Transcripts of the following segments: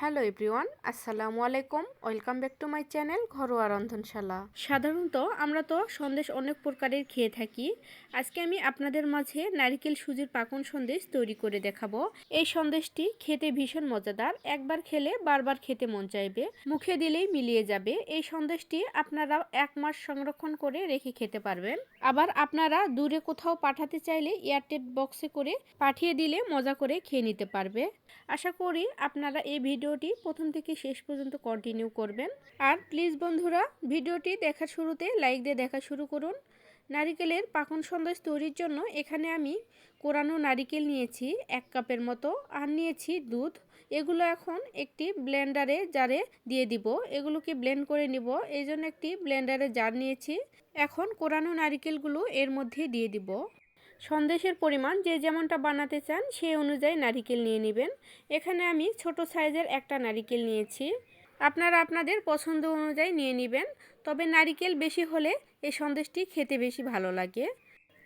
Hello everyone, আসসালামু আলাইকুম। Welcome back to my channel ঘরোয়া রন্ধনশালা। সাধারণত আমরা তো সন্দেশ অনেক প্রকারের খেয়ে থাকি। আজকে আমি আপনাদের মাঝে নারিকেল সুজির পাকন সন্দেশ তৈরি করে দেখাবো। এই সন্দেশটি খেতে ভীষণ মজাদার। একবার খেলে বারবার খেতে মন চাইবে। মুখে দিলেই মিলিয়ে যাবে। এই সন্দেশটি আপনারা এক মাস সংরক্ষণ করে রেখে খেতে পারবেন। আবার আপনারা দূরে কোথাও পাঠাতে চাইলে এয়ারটেড বক্সে করে পাঠিয়ে দিলে মজা করে খেয়ে নিতে পারবে। আশা করি আপনারা এই ভিডিওটি প্রথম থেকে শেষ পর্যন্ত কন্টিনিউ করবেন। আর প্লিজ বন্ধুরা, ভিডিওটি দেখার শুরুতে লাইক দিয়ে দেখা শুরু করুন। নারিকেলের পাকন সন্দেশ তৈরির জন্য এখানে আমি কোরানো নারিকেল নিয়েছি এক কাপের মতো, আর নিয়েছি দুধ। এগুলো এখন একটি ব্লেন্ডারে জারে দিয়ে দিব। এগুলোকে ব্লেন্ড করে নিব। এই জন্য একটি ব্লেন্ডারে জার নিয়েছি। এখন কোরানো নারিকেলগুলো এর মধ্যে দিয়ে দিব। সন্দেশের পরিমাণ যে যেমনটা বানাতে চান, সেই অনুযায়ী নারিকেল নিয়ে নেবেন। এখানে আমি ছোট সাইজের একটা নারিকেল নিয়েছি। আপনারা আপনাদের পছন্দ অনুযায়ী নিয়ে নেবেন, তবে নারিকেল বেশি হলে এই সন্দেশটি খেতে বেশি ভালো লাগে।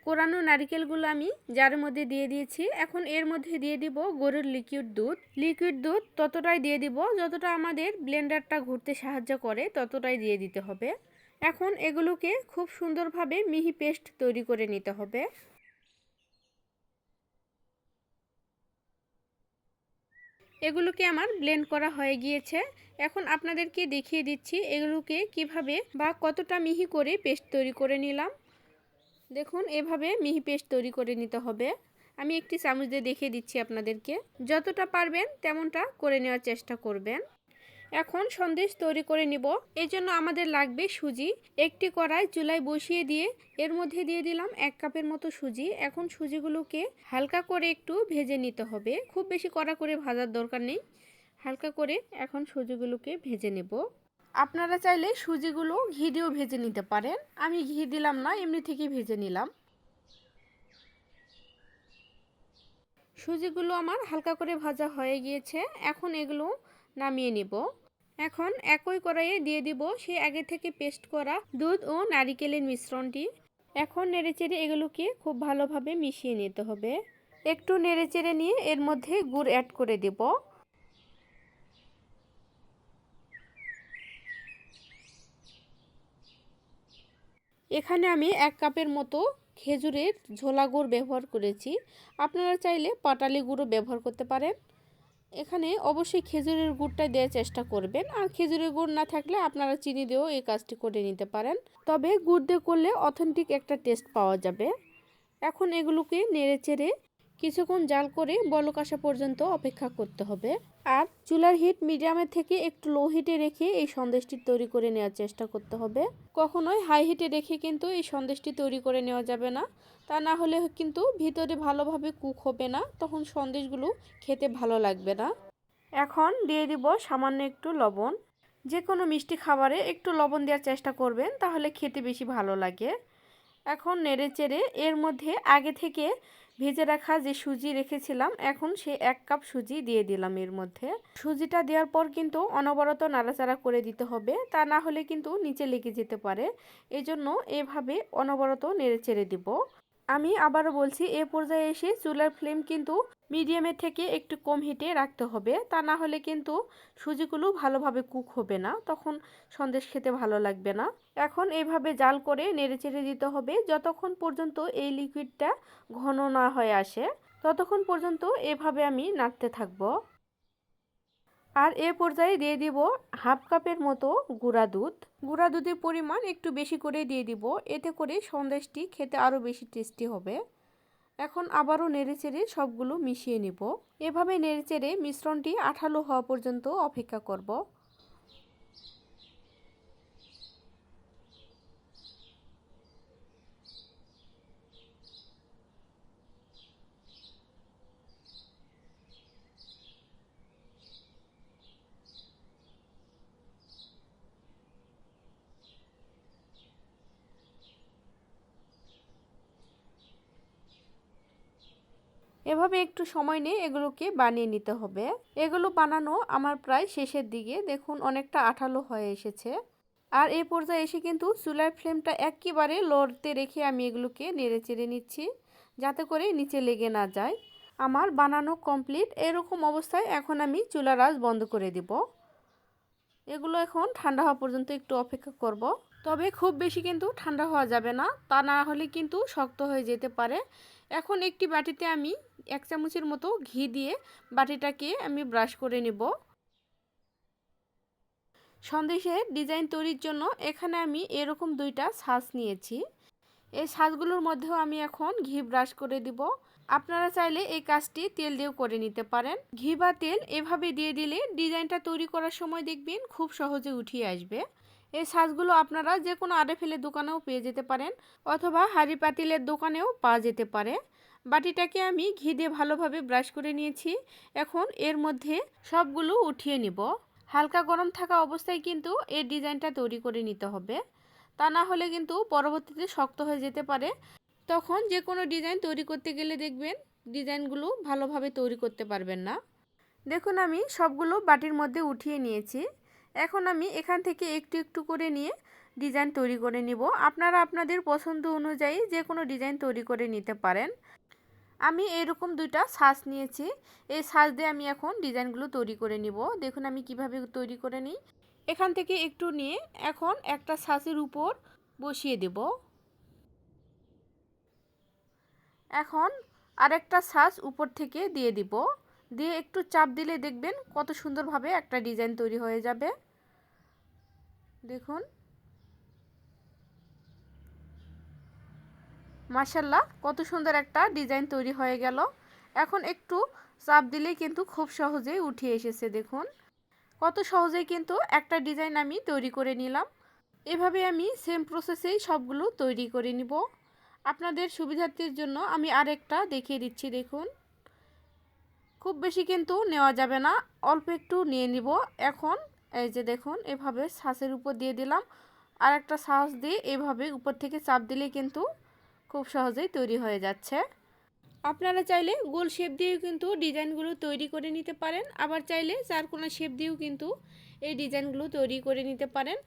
কোরানো নারিকেলগুলো আমি যার মধ্যে দিয়ে দিয়েছি, এখন এর মধ্যে দিয়ে দিব গরুর লিকুইড দুধ। লিকুইড দুধ ততটাই দিয়ে দিব, যতটা আমাদের ব্লেন্ডারটা ঘুরতে সাহায্য করে, ততটাই দিয়ে দিতে হবে। এখন এগুলোকে খুব সুন্দরভাবে মিহি পেস্ট তৈরি করে নিতে হবে। এগুলোকে আমার ব্লেন্ড করা হয়ে গিয়েছে। এখন আপনাদেরকে দেখিয়ে দিচ্ছি এগুলোকে কীভাবে বা কতটা মিহি করে পেস্ট তৈরি করে নিলাম। দেখুন, এভাবে মিহি পেস্ট তৈরি করে নিতে হবে। আমি একটি চামচ দিয়ে দেখিয়ে দিচ্ছি আপনাদেরকে। যতটা পারবেন তেমনটা করে নেওয়ার চেষ্টা করবেন। এখন সন্দেশ তৈরি করে নিব। এই জন্য আমাদের লাগবে সুজি। একটি কড়াই চুলায় বসিয়ে দিয়ে এর মধ্যে দিয়ে দিলাম এক কাপের মতো সুজি। এখন সুজিগুলোকে হালকা করে একটু ভেজে নিতে হবে। খুব বেশি কড়া করে ভাজার দরকার নেই। হালকা করে এখন সুজিগুলোকে ভেজে নেব। আপনারা চাইলে সুজিগুলো ঘি দিয়েও ভেজে নিতে পারেন। আমি ঘি দিলাম না, এমনি থেকেই ভেজে নিলাম। সুজিগুলো আমার হালকা করে ভাজা হয়ে গিয়েছে। এখন এগুলো নামিয়ে নিব। এখন একই কড়াইয়ে দিয়ে দিব সে আগে থেকে পেস্ট করা দুধ ও নারিকেলের মিশ্রণটি। এখন নেড়েচেড়ে এগুলোকে খুব ভালোভাবে মিশিয়ে নিতে হবে। একটু নেড়েচেড়ে নিয়ে এর মধ্যে গুড় অ্যাড করে দেব। এখানে আমি এক কাপের মতো খেজুরের ঝোলা গুড় ব্যবহার করেছি। আপনারা চাইলে পাটালি গুঁড়ো ব্যবহার করতে পারেন। এখানে অবশ্যই খেজুরের গুড়টা দেওয়ার চেষ্টা করবেন। আর খেজুরের গুড় না থাকলে আপনারা চিনি দিয়েও এই কাজটি করে নিতে পারেন। তবে গুড় দিয়ে করলে অথেন্টিক একটা টেস্ট পাওয়া যাবে। এখন এগুলোকে নেড়ে চেড়ে কিছুক্ষণ জাল করে বলক আসা পর্যন্ত অপেক্ষা করতে হবে। আর চুলার হিট মিডিয়ামের থেকে একটু লো হিটে রেখে এই সন্দেশটি তৈরি করে নেওয়ার চেষ্টা করতে হবে। কখনোই হাই হিটে রেখে কিন্তু এই সন্দেশটি তৈরি করে নেওয়া যাবে না। তা না হলে কিন্তু ভিতরে ভালোভাবে কুক হবে না, তখন সন্দেশগুলো খেতে ভালো লাগবে না। এখন দিয়ে দিব সামান্য একটু লবণ। যে কোনো মিষ্টি খাবারে একটু লবণ দেওয়ার চেষ্টা করবেন, তাহলে খেতে বেশি ভালো লাগে। এখন নেড়ে চেড়ে এর মধ্যে আগে থেকে ভেজে রাখা যে সুজি রেখেছিলাম, এখন সে এক কাপ সুজি দিয়ে দিলাম এর মধ্যে। সুজিটা দেওয়ার পর কিন্তু অনবরত নাড়াচাড়া করে দিতে হবে, তা না হলে কিন্তু নিচে লেগে যেতে পারে। এজন্য এভাবে অনবরত নেড়ে চেড়ে দিব। আমি আবারও বলছি, এ পর্যায়ে এসে চুলার ফ্লেম কিন্তু মিডিয়ামের থেকে একটু কম হিটে রাখতে হবে। তা না হলে কিন্তু সুজিগুলো ভালোভাবে কুক হবে না। তখন সন্দেশ খেতে ভালো লাগবে না। এখন এইভাবে জাল করে নেড়ে চেড়ে দিতে হবে। যতক্ষণ পর্যন্ত এই লিকুইডটা ঘন না হয়ে আসে, ততক্ষণ পর্যন্ত এভাবে আমি নাড়তে থাকব। আর এ পর্যায়ে দিয়ে দিব হাফ কাপের মতো গুঁড়া দুধ। গুঁড়া দুধের পরিমাণ একটু বেশি করে দিয়ে দিব। এতে করে সন্দেশটি খেতে আরও বেশি টেস্টি হবে। এখন আবারও নেড়েচেড়ে সবগুলো মিশিয়ে নেব। এভাবে নেড়েচেড়ে মিশ্রণটি আঠালো হওয়া পর্যন্ত অপেক্ষা করব। এভাবে একটু সময় নিয়ে এগুলোকে বানিয়ে নিতে হবে। এগুলো বানানো আমার প্রায় শেষের দিকে। দেখুন, অনেকটা আঠালো হয়ে এসেছে। আর এই পর্যায়ে এসে কিন্তু চুলার ফ্লেমটা একেবারে লড়তে রেখে আমি এগুলোকে নেড়ে চেড়ে নিচ্ছি, যাতে করে নিচে লেগে না যায়। আমার বানানো কমপ্লিট। এরকম অবস্থায় এখন আমি চুলার আঁচ বন্ধ করে দিব। এগুলো এখন ঠান্ডা হওয়া পর্যন্ত একটু অপেক্ষা করব। তবে খুব বেশি কিন্তু ঠান্ডা হওয়া যাবে না। তা না হলে কিন্তু শক্ত হয়ে যেতে পারে। এখন একটি বাটিতে আমি এক চামচের মতো ঘি দিয়ে বাটিটাকে আমি ব্রাশ করে নেব। সন্দেশের ডিজাইন তৈরির জন্য এখানে আমি এরকম দুইটা সাজ নিয়েছি। এই সাজগুলোর মধ্যেও আমি এখন ঘি ব্রাশ করে দিব। আপনারা চাইলে এই কাজটি তেল দিয়েও করে নিতে পারেন। ঘি বা তেল এভাবে দিয়ে দিলে ডিজাইনটা তৈরি করার সময় দেখবেন খুব সহজে উঠিয়ে আসবে। এই সাজগুলো আপনারা যে কোনো ফেলে দোকানেও পেয়ে যেতে পারেন অথবা হাড়ি পাতিলের দোকানেও পাওয়া যেতে পারে। বাটিটাকে আমি ঘি দিয়ে ভালোভাবে ব্রাশ করে নিয়েছি। এখন এর মধ্যে সবগুলো উঠিয়ে নিব। হালকা গরম থাকা অবস্থায় কিন্তু এই ডিজাইনটা তৈরি করে নিতে হবে। তা না হলে কিন্তু পরবর্তীতে শক্ত হয়ে যেতে পারে। তখন যে কোনো ডিজাইন তৈরি করতে গেলে দেখবেন ডিজাইনগুলো ভালোভাবে তৈরি করতে পারবেন না। দেখুন আমি সবগুলো বাটির মধ্যে উঠিয়ে নিয়েছি। এখন আমি এখান থেকে একটু একটু করে নিয়ে ডিজাইন তৈরি করে নিব। আপনারা আপনাদের পছন্দ অনুযায়ী যে কোনো ডিজাইন তৈরি করে নিতে পারেন। আমি এরকম দুইটা সাজ নিয়েছি। এই সাজ দিয়ে আমি এখন ডিজাইনগুলো তৈরি করে নিব। দেখুন আমি কীভাবে তৈরি করে নিই। এখান থেকে একটু নিয়ে এখন একটা সাজের উপর বসিয়ে দেব। এখন আরেকটা সাজ উপর থেকে দিয়ে দিব। দিয়ে একটু চাপ দিলে দেখবেন কত সুন্দরভাবে একটা ডিজাইন তৈরি হয়ে যাবে। দেখুন। মার্শাল্লাহ কত সুন্দর একটা ডিজাইন তৈরি হয়ে গেল। এখন একটু চাপ দিলেই কিন্তু খুব সহজেই উঠে এসেছে, দেখুন। কত সহজেই কিন্তু একটা ডিজাইন আমি তৈরি করে নিলাম। এভাবে আমি সেম প্রসেসেই সবগুলো তৈরি করে নিব। আপনাদের সুবিধার্থের জন্য আমি আরেকটা দেখিয়ে দিচ্ছি, দেখুন। খুব বেশি কিন্তু নেওয়া যাবে না, অল্প একটু নিয়ে নিব। এখন এই যে দেখুন, এভাবে শ্বাসের উপর দিয়ে দিলাম। আর একটা শ্বাস দিয়ে এভাবে উপর থেকে চাপ দিলে কিন্তু খুব সহজেই তৈরি হয়ে যাচ্ছে। আপনারা চাইলে গোল শেপ দিয়েও কিন্তু ডিজাইনগুলো তৈরি করে নিতে পারেন। আবার চাইলে চারকোনা শেপ দিয়েও কিন্তু এই ডিজাইনগুলো তৈরি করে নিতে পারেন।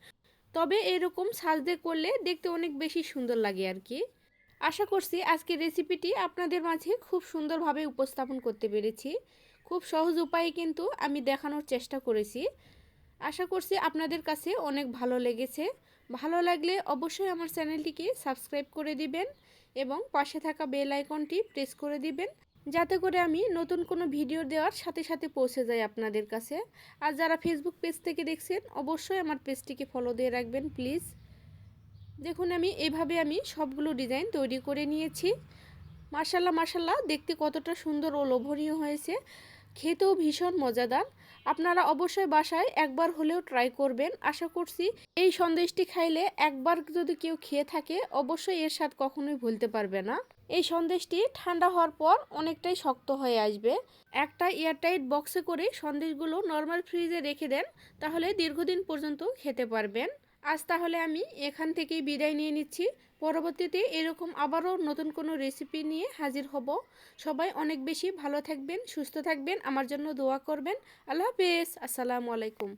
তবে এরকম সাজদে করলে দেখতে অনেক বেশি সুন্দর লাগে আর কি। আশা করছি আজকের রেসিপিটি আপনাদের মাঝে খুব সুন্দরভাবে উপস্থাপন করতে পেরেছি। খুব সহজ উপায়ে কিন্তু আমি দেখানোর চেষ্টা করেছি। আশা করছি আপনাদের কাছে অনেক ভালো লেগেছে। ভালো লাগলে অবশ্যই আমার চ্যানেলটিকে সাবস্ক্রাইব করে দিবেন। এবং পাশে থাকা বেল আইকনটি প্রেস করে দিবেন। যাতে করে আমি নতুন কোনো ভিডিও দেওয়ার সাথে সাথে পৌঁছে যাই আপনাদের কাছে। আর যারা ফেসবুক পেজ থেকে দেখছেন, অবশ্যই আমার পেজটিকে ফলো দিয়ে রাখবেন প্লিজ দেখুন, আমি এভাবে আমি সবগুলো ডিজাইন তৈরি করে নিয়েছি। মার্শাল্লাহ মার্শাল্লাহ দেখতে কতটা সুন্দর ও লোভনীয় হয়েছে। খেতেও ভীষণ মজাদার। আপনারা অবশ্যই বাসায় একবার হলেও ট্রাই করবেন। আশা করছি এই সন্দেশটি খাইলে একবার যদি কেউ খেয়ে থাকে, অবশ্যই এর স্বাদ কখনোই ভুলতে পারবে না। এই সন্দেশটি ঠান্ডা হওয়ার পর অনেকটাই শক্ত হয়ে আসবে। একটা এয়ারটাইট বক্সে করে সন্দেশগুলো নর্মাল ফ্রিজে রেখে দেন, তাহলে দীর্ঘদিন পর্যন্ত খেতে পারবেন। আজ তাহলে আমি এখান থেকেই বিদায় নিয়ে নিচ্ছি। পরবর্তীতে এরকম আবারও নতুন কোনো রেসিপি নিয়ে হাজির হব। সবাই অনেক বেশি ভালো থাকবেন, সুস্থ থাকবেন, আমার জন্য দোয়া করবেন। আল্লাহ হাফেজ, আসসালামু আলাইকুম।